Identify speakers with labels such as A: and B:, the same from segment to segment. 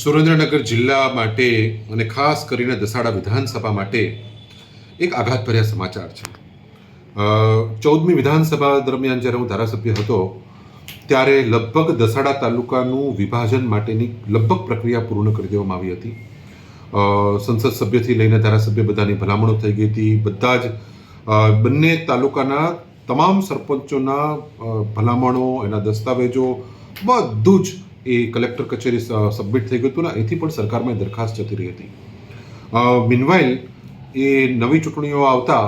A: સુરેન્દ્રનગર જિલ્લા માટે અને ખાસ કરીને દસાડા વિધાનસભા માટે એક આઘાતભર્યા સમાચાર છે. ચૌદમી વિધાનસભા દરમિયાન જ્યારે હું ધારાસભ્ય હતો, ત્યારે લગભગ દસાડા તાલુકાનું વિભાજન માટેની લગભગ પ્રક્રિયા પૂર્ણ કરી દેવામાં આવી હતી. સંસદ સભ્યથી લઈને ધારાસભ્ય બધાની ભલામણો થઈ ગઈ હતી. બધા જ બંને તાલુકાના તમામ સરપંચોના ભલામણો, એના દસ્તાવેજો, બધું જ એ કલેક્ટર કચેરી સબમિટ થઈ ગયું હતું ને એથી પણ સરકારમાં દરખાસ્ત જતી રહી હતી. મિનવાઇલ એ નવી ચૂંટણીઓ આવતા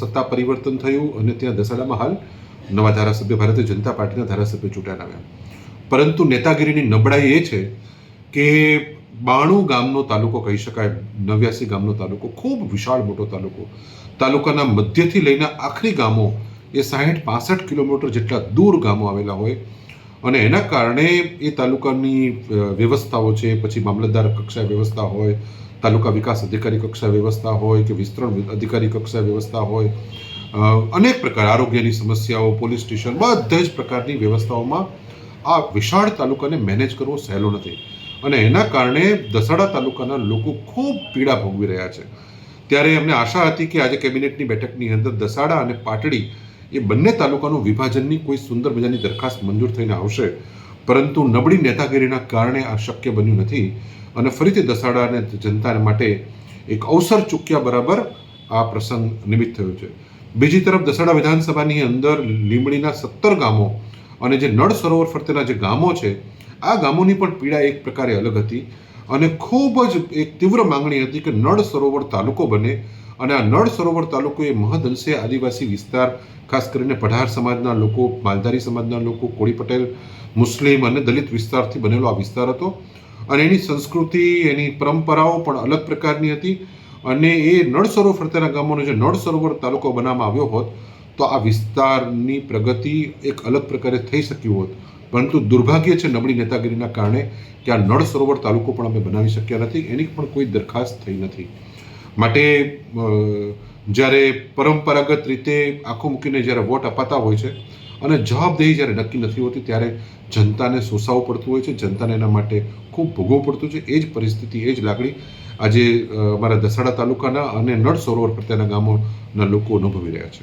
A: સત્તા પરિવર્તન થયું અને ત્યાં દસાડામાં હાલ નવા ધારાસભ્ય ભારતીય જનતા પાર્ટીના ધારાસભ્ય ચૂંટાયા આવ્યા. પરંતુ નેતાગીરીની નબળાઈ એ છે કે બાણું ગામનો તાલુકો કહી શકાય, નવ્યાસી ગામનો તાલુકો, ખૂબ વિશાળ મોટો તાલુકો. તાલુકાના મધ્યથી લઈને આખરી ગામો એ સાહીઠ, પાસઠ કિલોમીટર જેટલા દૂર ગામો આવેલા હોય અને એના કારણે એ તાલુકાની વ્યવસ્થાઓ છે, પછી મામલતદાર કક્ષા વ્યવસ્થા હોય, તાલુકા વિકાસ અધિકારી કક્ષા વ્યવસ્થા હોય કે વિસ્તરણ અધિકારી કક્ષા વ્યવસ્થા હોય અનેક પ્રકાર આરોગ્યની સમસ્યાઓ, પોલીસ સ્ટેશન, બધા જ પ્રકારની વ્યવસ્થાઓમાં આ વિશાળ તાલુકાને મેનેજ કરવો સહેલો નથી. અને એના કારણે દસાડા તાલુકાના લોકો ખૂબ પીડા ભોગવી રહ્યા છે. ત્યારે અમને આશા હતી કે આજે કેબિનેટની બેઠકની અંદર દસાડા અને પાટડી એ બંને તાલુકાનું વિભાજનની કોઈ સુંદર મજાની દરખાસ્ત મંજૂર થઈને આવશે. પરંતુ નબળી નેતાગીરીના કારણે આ શક્ય બન્યું નથી અને ફરીથી દસાડા અને જનતા માટે એક અવસર ચૂક્યા બરાબર આ પ્રસંગ નિમિત્ત થયો છે. બીજી તરફ દસાડા વિધાનસભાની અંદર લીંબડીના સત્તર ગામો અને જે નળ સરોવર ફરતેના જે ગામો છે, આ ગામોની પણ પીડા એક પ્રકારે અલગ હતી. અને ખૂબ જ એક તીવ્ર માંગણી હતી કે નળ સરોવર તાલુકો બને અને આ નળ સરોવર તાલુકો એ મહદઅંશે આદિવાસી વિસ્તાર, ખાસ કરીને પઢાર સમાજના લોકો, માલધારી સમાજના લોકો, કોળી પટેલ, મુસ્લિમ અને દલિત વિસ્તારથી બનેલો આ વિસ્તાર હતો. અને એની સંસ્કૃતિ, એની પરંપરાઓ પણ અલગ પ્રકારની હતી અને એ નળ સરોવર, ફરતેના ગામોનો જે નળ સરોવર તાલુકો બનાવવામાં આવ્યો હોત તો આ વિસ્તારની પ્રગતિ એક અલગ પ્રકારે થઈ શક્યું હોત. પરંતુ દુર્ભાગ્ય છે નબળી નેતાગીરીના કારણે કે આ નળ સરોવર તાલુકો પણ અમે બનાવી શક્યા નથી, એની પણ કોઈ દરખાસ્ત થઈ નથી. માટે જ્યારે પરંપરાગત રીતે આંખો મૂકીને જ્યારે વોટ અપાતા હોય છે અને જવાબદેહી જ્યારે નક્કી નથી હોતી, ત્યારે જનતાને સોસાવવું પડતું હોય છે, જનતાને એના માટે ખૂબ ભોગવવું પડતું છે. એ જ પરિસ્થિતિ, એ જ લાગણી આજે અમારા દસાડા તાલુકાના અને નળ સરોવર પ્રત્યેના ગામોના લોકો અનુભવી રહ્યા છે.